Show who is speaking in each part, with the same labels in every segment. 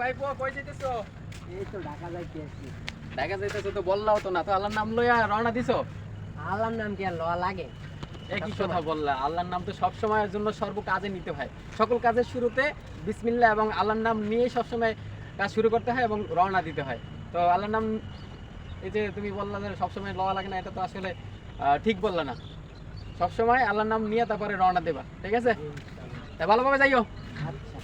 Speaker 1: ভাইপো কই যাইতেছো?
Speaker 2: এই তো ঢাকা যাইতে আছি
Speaker 1: ঢাকা যাইতেছো তো বললাও তো না তো আল্লাহর নাম লইয়া রওনা দিছো?
Speaker 2: আল্লাহর নাম কি আর লওয়া লাগে?
Speaker 1: একই। কথা বললা আল্লাহর নাম তো সব সময়ের জন্য সর্ব কাজে নিতে হয়। সকল কাজের শুরুতে বিসমিল্লাহ এবং আল্লাহর নাম নিয়ে সবসময় কাজ শুরু করতে হয় এবং রওনা দিতে হয়। তো আল্লাহর নাম এই যে তুমি বললা যে সবসময় লওয়া লাগে না এটা তো আসলে ঠিক বললা না। সবসময় আল্লাহর নাম নিয়ে তারপরে রওনা দেবা ঠিক আছে? তা ভালোভাবে যাইও।
Speaker 2: আচ্ছা।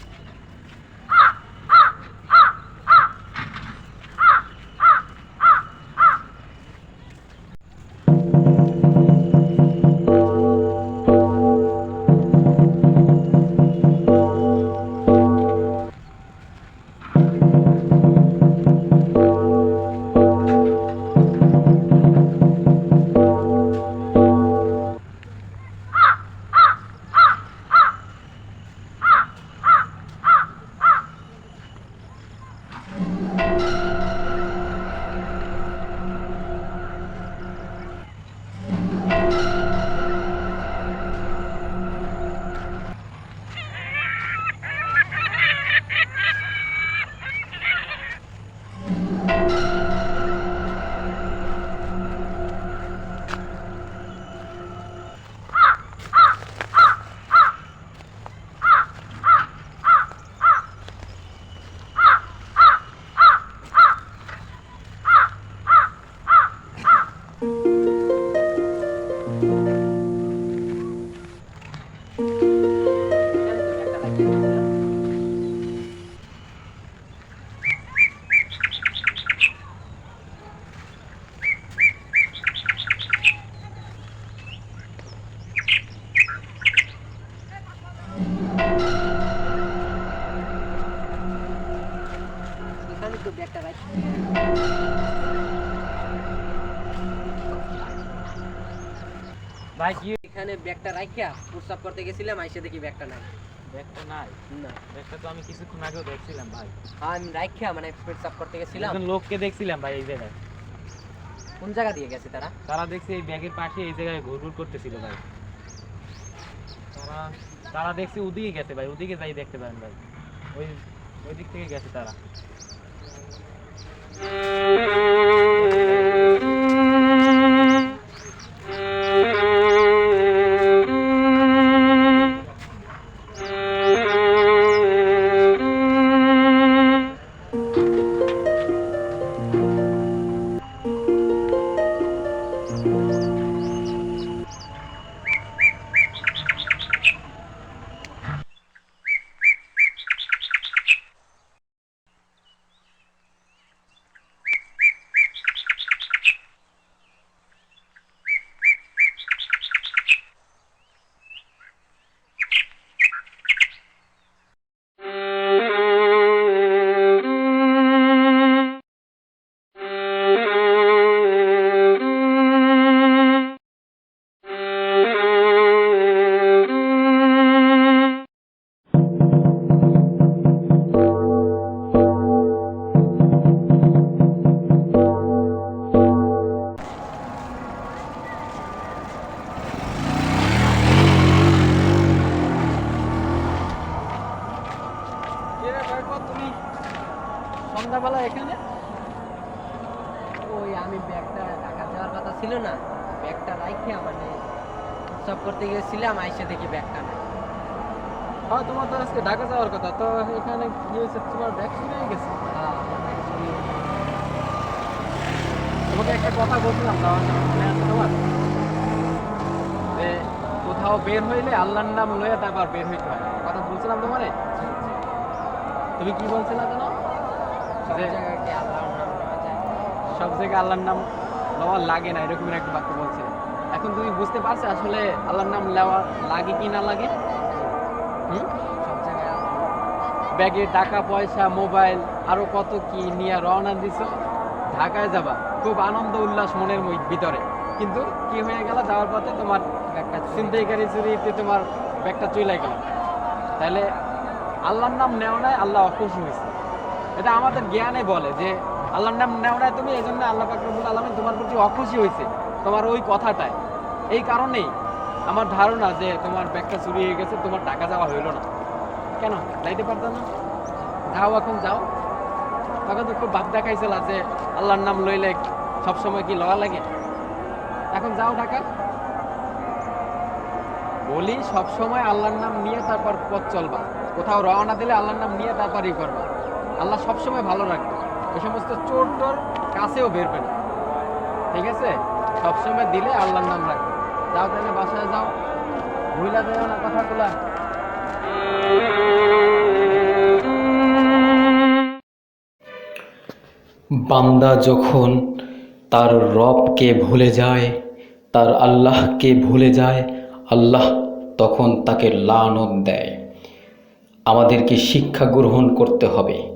Speaker 2: এখানে তো ব্যাগটা
Speaker 1: ভাই কি
Speaker 2: এখানে ব্যাগটা রাখিয়া প্রস্তাব করতে গেছিলাম আইসে দেখি ব্যাগটা নাই।
Speaker 1: ব্যাগটা নাই?
Speaker 2: না।
Speaker 1: ব্যাগটা তো আমি কিছুক্ষণ আগেও দেখছিলাম ভাই।
Speaker 2: হ্যাঁ, আমি রাখিয়া মানে প্রস্তাব করতে গেছিলাম।
Speaker 1: একজন লোককে দেখছিলাম ভাই এই জায়গায়।
Speaker 2: কোন জায়গা দিয়ে গেছে তারা?
Speaker 1: তারা দেখছি এই ব্যাগের পাশে এই জায়গায় ঘুরঘুর করতেছিল ভাই। তারা তারা দেখছি ওদিকে গেছে ভাই। ওদিকে যাই দেখতে পারেন ভাই। ওই ওই দিক থেকে গেছে তারা। Thank you. এখানে?
Speaker 2: ওই আমি ব্যাগটা ঢাকা যাওয়ার কথা ছিল না ব্যাগটা রাখিয়া মানে প্রস্তাব করতে গেছিলাম আইসে দেখি ব্যাগটা নাই।
Speaker 1: হ্যাঁ তোমার তো আজকে ঢাকা যাওয়ার কথা তো এখানে কি হয়েছে? তোমার ব্যাগ গেছে?
Speaker 2: হ্যাঁ, চুরি গেছে।
Speaker 1: তোমাকে একটা কথা বলছিলাম তোমার? যে কোথাও বের হইলে আল্লাহর নাম লইয়া তারপর বের হইতে হয়। কথা বলছিলাম তোমারে? তুমি কি বলছিলা
Speaker 2: সব
Speaker 1: যে-? সব জায়গায় আল্লাহর নাম নেওয়া লাগে না এরকম একটা বাক্য বলছে। এখন তুমি বুঝতে পারছ আসলে আল্লাহর নাম নেওয়া লাগে কি না লাগে? ব্যাগে টাকা পয়সা মোবাইল আরও কত কি নিয়ে রওনা দিছ? ঢাকায় যাবা খুব আনন্দ উল্লাস মনের ভিতরে। কিন্তু কি হয়ে গেল? যাওয়ার পথে তোমার
Speaker 2: চুরি
Speaker 1: ছিনতাইকারী চুরিতে তোমার ব্যাগটা চলে গেল। তাহলে আল্লাহর নাম নেওয়া নাই আল্লাহ অখুশি হয়েছে। এটা আমাদের জ্ঞানে বলে যে আল্লাহর নাম নেও নাই তুমি এই জন্য আল্লাহ পাকরবুল আলমিন তোমার প্রতি অখুশি হয়েছে তোমার ওই কথাটায় এই কারণেই আমার ধারণা যে তোমার ব্যাগটা চুরি হয়ে গেছে, তোমার টাকা যাওয়া হইল না। কেন? যাইতে পারতো না? যাও এখন, যাও। তখন তো খুব ভাব দেখাইছিল যে আল্লাহর নাম লইলে সবসময় কি লওয়া লাগে? এখন যাও ঢাকা। বলি, সবসময় আল্লাহর নাম নিয়ে তারপর পথ চলবা। কোথাও রওনা দিলে আল্লাহর নাম নিয়ে তারপরই করবা। আল্লাহ সবসময় ভালো রাখবে। এই সমস্ত চোর টোর কাছেও বেরবে না ঠিক আছে? সবসময় দিলে আল্লাহর নাম রাখবে। যাও তাহলে বাসায় যাও। ভুলা দেবে না কথাগুলা।
Speaker 3: বান্দা যখন তার রবকে ভুলে যায়, তার আল্লাহকে ভুলে যায়, আল্লাহ তখন তাকে লানত দেয়। আমাদেরকে শিক্ষা গ্রহণ করতে হবে।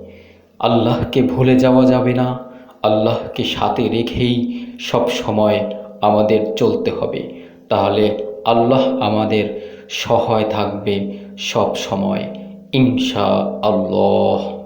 Speaker 3: আল্লাহকে ভুলে যাওয়া যাবে না। আল্লাহকে সাথে রেখেই সব সময় আমাদের চলতে হবে। তাহলে আল্লাহ আমাদের সহায় থাকবে সব সময়। ইনশা আল্লাহ